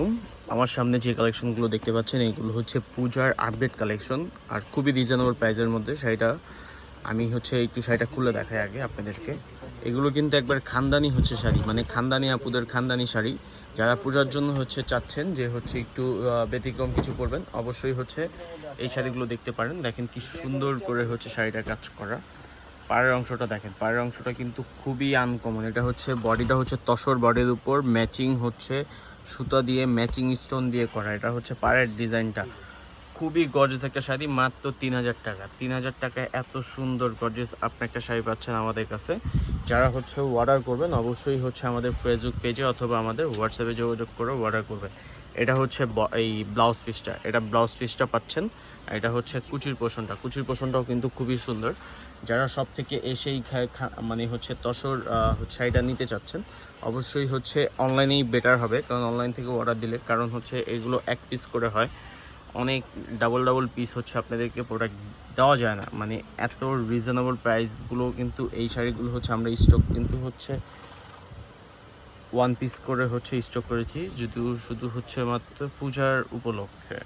আলাইকুম আমার সামনে যে কালেকশনগুলো দেখতে পাচ্ছেন এইগুলো হচ্ছে পূজার আপডেট কালেকশন। আর খুবই রিজনেবল প্রাইসের মধ্যে শাড়িটা আমি হচ্ছে একটু শাড়িটা খুলে দেখাই আগে আপনাদেরকে। এগুলো কিন্তু একবার খানদানি হচ্ছে শাড়ি মানে খানদানি আপুদের খানদানি শাড়ি। যারা পূজার জন্য হচ্ছে চাচ্ছেন যে হচ্ছে একটু ব্যতিক্রম কিছু করবেন, অবশ্যই হচ্ছে এই শাড়িগুলো দেখতে পারেন। দেখেন কি সুন্দর করে হচ্ছে শাড়িটা কাজ করা। পায়ের অংশটা দেখেন পায়ের অংশটা কিন্তু খুবই আনকমন এটা হচ্ছে বডিটা হচ্ছে তসর বডির উপর ম্যাচিং হচ্ছে সুতা দিয়ে ম্যাচিং স্টোন দিয়ে করা। এটা হচ্ছে পাড়ের ডিজাইনটা খুবই গর্জেস একটা শাড়ি, মাত্র তিন হাজার টাকা। তিন হাজার টাকায় এত সুন্দর গর্জেস আপনি একটা শাড়ি পাচ্ছেন আমাদের কাছে। যারা হচ্ছে অর্ডার করবেন, অবশ্যই হচ্ছে আমাদের ফেসবুক পেজে অথবা আমাদের হোয়াটসঅ্যাপে যোগাযোগ করে অর্ডার করবেন। এটা হচ্ছে এই ব্লাউজ পিসটা এটা ব্লাউজ পিসটা পাচ্ছেন এটা হচ্ছে কুচির পোষণটা। কুচির পোষণটাও কিন্তু খুবই সুন্দর। যারা সব থেকে এসেই মানে হচ্ছে তসর শাড়িটা নিতে চাচ্ছেন, অবশ্যই হচ্ছে অনলাইনেই বেটার হবে। কারণ অনলাইন থেকে অর্ডার দিলে, কারণ হচ্ছে এগুলো এক পিস করে হয়। অনেক ডাবল ডাবল পিস হচ্ছে আপনাদেরকে প্রোডাক্ট দেওয়া যায় না। মানে এত রিজনেবল প্রাইসগুলো কিন্তু এই শাড়িগুলো হচ্ছে আমরা স্টক কিন্তু হচ্ছে ওয়ান পিস করে হচ্ছে স্টক করেছি, যদিও শুধু হচ্ছে মাত্র পূজার উপলক্ষে।